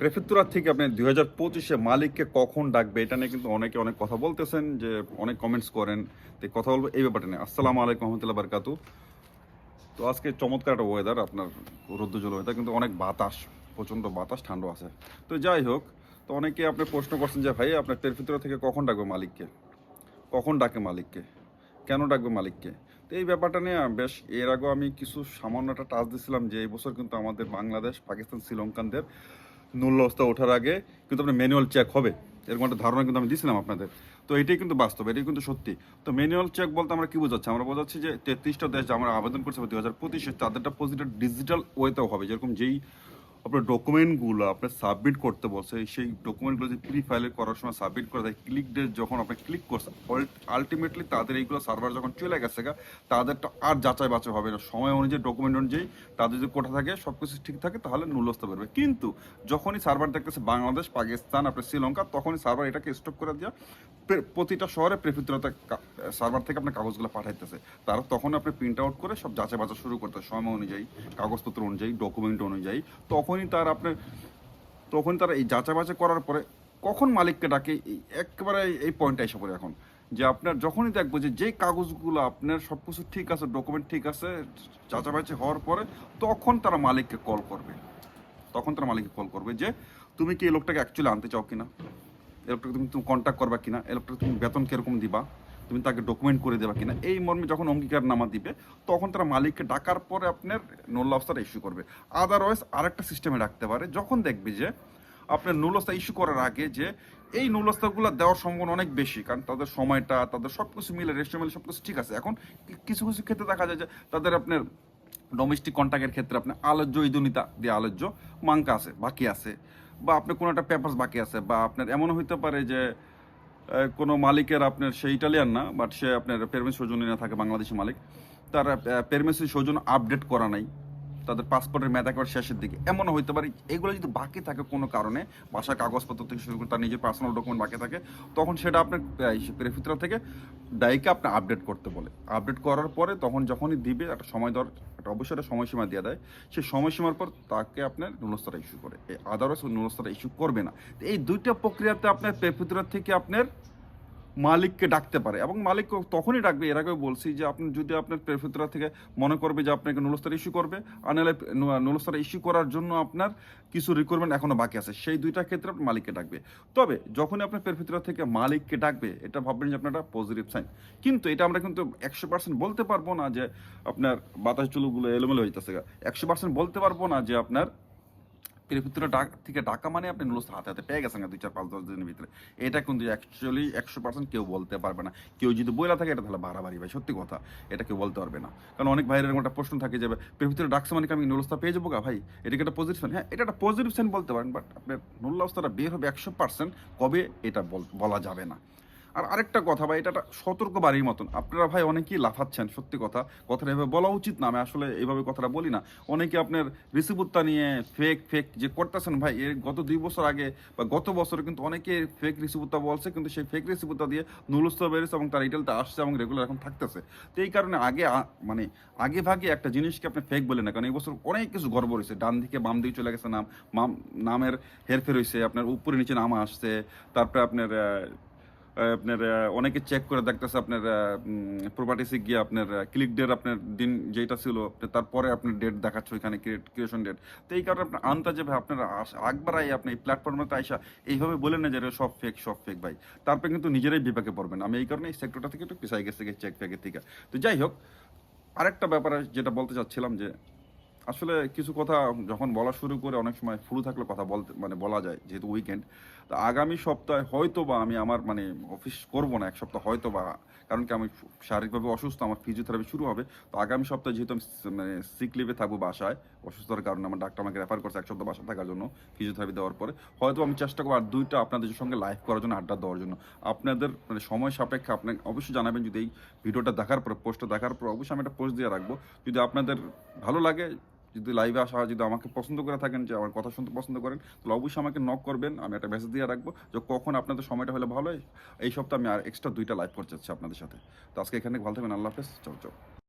প্রেফেক্টুরা থেকে আপনি দুই হাজার পঁচিশে মালিককে কখন ডাকবে, এটা নিয়ে কিন্তু অনেকে অনেক কথা বলতেছেন, যে অনেক কমেন্টস করেন, তো কথা বলব এই ব্যাপারটা নিয়ে। আসসালামু আলাইকুম রহমতুল্লাহ বারকাতু। তো আজকে চমৎকার একটা ওয়েদার আপনার রৌদ্রজল ওয়েদার কিন্তু অনেক বাতাস, প্রচণ্ড বাতাস, ঠান্ডা আছে। তো যাই হোক, তো অনেকে আপনি প্রশ্ন করছেন যে, ভাই, আপনার প্রেফেক্টুরা থেকে কখন ডাকবে মালিককে? কখন ডাকে মালিককে? কেন ডাকবে মালিককে? তো এই ব্যাপারটা নিয়ে বেশ, এর আগেও আমি কিছু সামান্য একটা টাচ দিয়েছিলাম যে, এই বছর কিন্তু আমাদের বাংলাদেশ, পাকিস্তান, শ্রীলঙ্কানদের নুল অবস্থা ওঠার আগে কিন্তু আপনার ম্যানুয়াল চেক হবে। এরকম একটা ধারণা কিন্তু আমি দিয়েছিলাম আপনাদের। তো এটাই কিন্তু বাস্তব, এটাই কিন্তু সত্যি। তো ম্যানুয়াল চেক বলতে আমরা কি বোঝাচ্ছি? আমরা বোঝাচ্ছি যে তেত্রিশটা দেশ আমরা আবেদন করছি দু হাজার পঁচিশে, তাদেরটা পজিটিভ ডিজিটাল ওয়েতেও হবে। যেরকম যেই আপনার ডকুমেন্টগুলো আপনার সাবমিট করতে বলছে সেই ডকুমেন্টগুলো যে প্রি ফাইলে করার সময় সাবমিট করে দেয় ক্লিক ডে যখন আপনি ক্লিক করছেন আলটিমেটলি তাদের এইগুলো সার্ভার যখন চলে গেছে গা, তাদেরটা আর যাচাই বাছাই হবে না। সময় অনুযায়ী ডকুমেন্ট অনুযায়ী তাদের যদি কোটা থাকে সব কিছু ঠিক থাকে, তাহলে নুলস্ত বেরবে কিন্তু যখনই সার্ভার দেখতেছে বাংলাদেশ, পাকিস্তান, আপনার শ্রীলঙ্কা, তখনই সার্ভার এটাকে স্টক করে দেওয়া প্রতিটা শহরে প্রেফিত্রতা সার্ভার থেকে আপনার কাগজগুলো পাঠাইতেছে। তারা তখন আপনি প্রিন্ট আউট করে সব যাচাই বাছাই শুরু করতে সময় অনুযায়ী, কাগজপত্র অনুযায়ী ডকুমেন্ট অনুযায়ী তখনই তার আপনার তখন তারা এই যাচাই বাছাই করার পরে কখন মালিককে ডাকে একেবারে এই পয়েন্টটা এসে পড়ে এখন। যে আপনার যখনই দেখব যে যেই কাগজগুলো আপনার সব কিছু ঠিক আছে ডকুমেন্ট ঠিক আছে বাছাই হওয়ার পরে তখন তারা মালিককে কল করবে। তখন তারা মালিককে কল করবে যে, তুমি কি এই লোকটাকে অ্যাকচুয়ালি আনতে চাও কিনা? এই লোকটাকে তুমি তুমি কন্ট্যাক্ট করবা কিনা? এই লোকটাকে তুমি বেতন কীরকম দিবা? তুমি তাকে ডকুমেন্ট করে দেবা কিনা। এই মর্মে যখন অঙ্গীকার নামা দিবে, তখন তারা মালিককে ডাকার পরে আপনার নোল অবস্থাটা ইস্যু করবে। আদারওয়াইজ আরেকটা সিস্টেমে রাখতে পারে। যখন দেখবে যে আপনার নুলস্তা ইস্যু করার আগে যে এই নুলস্তাগুলো দেওয়ার সম্ভাবনা অনেক বেশি, কারণ তাদের সময়টা, তাদের সব কিছু মিলে রেস্টে মিলে সব কিছু ঠিক আছে। এখন কিছু কিছু ক্ষেত্রে দেখা যায় যে তাদের আপনার ডোমেস্টিক কন্ট্যাক্টের ক্ষেত্রে আপনি আলোচ্য ইদুনিতা দিয়ে আলোচ্য মাঙ্কা আছে, বাকি আছে। বা আপনার কোনো একটা পেপার্স বাকি আছে, বা আপনার এমন হইতে পারে যে কোনো মালিকের আপনার, সে ইটালিয়ান না বাট সে আপনার পেরমেন্স সৌজন্য না থাকে বাংলাদেশি মালিক। তার পেরমেন্সি সৌজন্য আপডেট করা নাই। তাদের পাসপোর্টের মেয়াদ একেবারে শেষের দিকে। এমনও হইতে পারে, এগুলো যদি বাকি থাকে কোনো কারণে, বাসার কাগজপত্র থেকে শুরু করে তার নিজের পার্সোনাল ডকুমেন্ট বাকি থাকে, তখন সেটা আপনার প্রেফিত্রা থেকে ডাইকে আপনি আপডেট করতে বলে। আপডেট করার পরে তখন যখনই দিবে, একটা সময় দর একটা অবশ্যই একটা সময়সীমা দিয়ে দেয়। সেই সময়সীমার পর তাকে আপনার নুলস্তারা ইস্যু করে। আদারস নুলস্তারা ইস্যু করবে না। এই দুইটা প্রক্রিয়াতে আপনার প্রেফিত্রা থেকে আপনার মালিককে ডাকতে পারে এবং মালিক তখনই ডাকবে। এর আগেও বলছি যে আপনি যদি আপনার প্রেফিত্রা থেকে মনে করবে যে আপনাকে নুলস্তার ইস্যু করবে, আনালে নুলস্তার ইস্যু করার জন্য আপনার কিছু রিকোয়ারমেন্ট এখনও বাকি আছে। সেই দুইটা ক্ষেত্রে আপনি মালিককে ডাকবে। তবে যখনই আপনার প্রেফিত্রা থেকে মালিককে ডাকবে, এটা ভাববেন যে আপনার পজিটিভ সাইন কিন্তু এটা আমরা কিন্তু একশো পার্সেন্ট বলতে পারব না যে আপনার বাতাস চুলুগুলো এলোমেলো হইতেছে একশো পার্সেন্ট বলতে পারব না যে আপনার প্রেফিত্রা ডাক থেকে ডাকা মানে আপনি নুলস্তা হাতে হাতে পেয়ে গেছেন দুই চার পাঁচ, দশ দিনের ভিতরে। এটা কিন্তু অ্যাকচুয়ালি একশো পার্সেন্ট কেউ বলতে পারবে না। কেউ যদি বইলা থাকে, এটা তাহলে বাড়াবাড়ি ভাই, সত্যি কথা। এটা কেউ বলতে পারবে না। কারণ অনেক ভাইয়ের একটা প্রশ্ন থাকে যে প্রেফিত্রা ডাকছে মানে কি আমি নুলস্তা পেয়ে যাব গা ভাই? এটাকে একটা পজিটিভ হ্যাঁ এটা একটা পজিটিভ সাইন বলতে পারেন বাট আপনার নুল্লাস্তাটা বের হবে একশো পার্সেন্ট কবে, এটা বলা যাবে না। আর আরেকটা কথা ভাই এটা একটা সতর্ক বাড়ির মতন। আপনারা ভাই অনেকেই লাফাচ্ছেন, সত্যি কথা। কথাটা এভাবে বলা উচিত না, আমি আসলে এইভাবে কথাটা বলি না। অনেকে আপনার রিসিপুত্তা নিয়ে ফেক ফেক যে করতেছেন ভাই, এর গত দুই বছর আগে বা গত বছরে কিন্তু অনেকে ফেক রিসিপুত্তা বলছে, কিন্তু সেই ফেক রিসিপুত্তা দিয়ে নুলস্ত বেড়েছে এবং তার রিটেলটা আসছে এবং রেগুলার এখন থাকতেছে। তো এই কারণে আগে মানে আগে ভাগে একটা জিনিসকে আপনি ফেক বলে না, কারণ এই বছর অনেক কিছু গর্ব রয়েছে ডান দিকে বাম দিকে চলে গেছে নাম নামের হেরফের হয়েছে, আপনার উপরে নিচে নাম আসছে, তারপরে আপনার আপনার অনেকে চেক করে দেখতেছে আপনার প্রপার্টিসে গিয়ে আপনার ক্লিক ডেট আপনার দিন যেটা ছিল তারপরে আপনার ডেট দেখাচ্ছে ওইখানে ক্রিয়েশন ডেট তো এই কারণে আপনার আন্তাজে ভাই আপনার একবার আই আপনি এই প্ল্যাটফর্মে আইসা এইভাবে বলেন না যে সব ফেক সব ফেক ভাই। তারপরে কিন্তু নিজেরাই বিপাকে পড়বেন। আমি এই কারণে এই সেক্টরটা থেকে একটু পিছাই গেছে চেক ফেকের থেকে তো যাই হোক, আরেকটা ব্যাপারে যেটা বলতে চাচ্ছিলাম যে আসলে কিছু কথা যখন বলা শুরু করে অনেক সময় ফুরু থাকলে কথা বলতে মানে বলা যায়, যেহেতু উইকেন্ড তো আগামী সপ্তাহে হয়তো বা আমি আমার মানে অফিস করব না, এক সপ্তাহ হয়তো বা কারণ কি আমি শারীরিকভাবে অসুস্থ, আমার ফিজিওথেরাপি শুরু হবে, তো আগামী সপ্তাহে যেহেতু আমি মানে সিক লিভে থাকব বাসায়, অসুস্থতার কারণে আমার ডাক্তার আমাকে রেফার করছে এক সপ্তাহ বাসা থাকার জন্য ফিজিওথেরাপি দেওয়ার পরে হয়তো আমি চেষ্টা করব আর দুইটা আপনাদের সঙ্গে লাইভ করার জন্য, আড্ডা দেওয়ার জন্য। আপনাদের মানে সময় সাপেক্ষে আপনি অবশ্যই জানাবেন, যদি এই ভিডিওটা দেখার পর পোস্টটা দেখার পর, অবশ্যই আমি একটা পোস্ট দিয়ে রাখব। যদি আপনাদের ভালো লাগে যদি লাইভে আসা যদি আমাকে পছন্দ করে থাকেন, যে আমার কথা শুনতে পছন্দ করেন, তাহলে অবশ্যই আমাকে নক করবেন, আমি একটা মেসেজ দিয়ে রাখব যে কখন আপনাদের সময়টা হলে ভালো হয়। এই সপ্তাহে আমি আর এক্সট্রা দুইটা লাইভ করতে চাচ্ছি আপনাদের সাথে। তো আজকে এখানে ভালো থাকবেন, আল্লাহ হাফেজ, চল চল।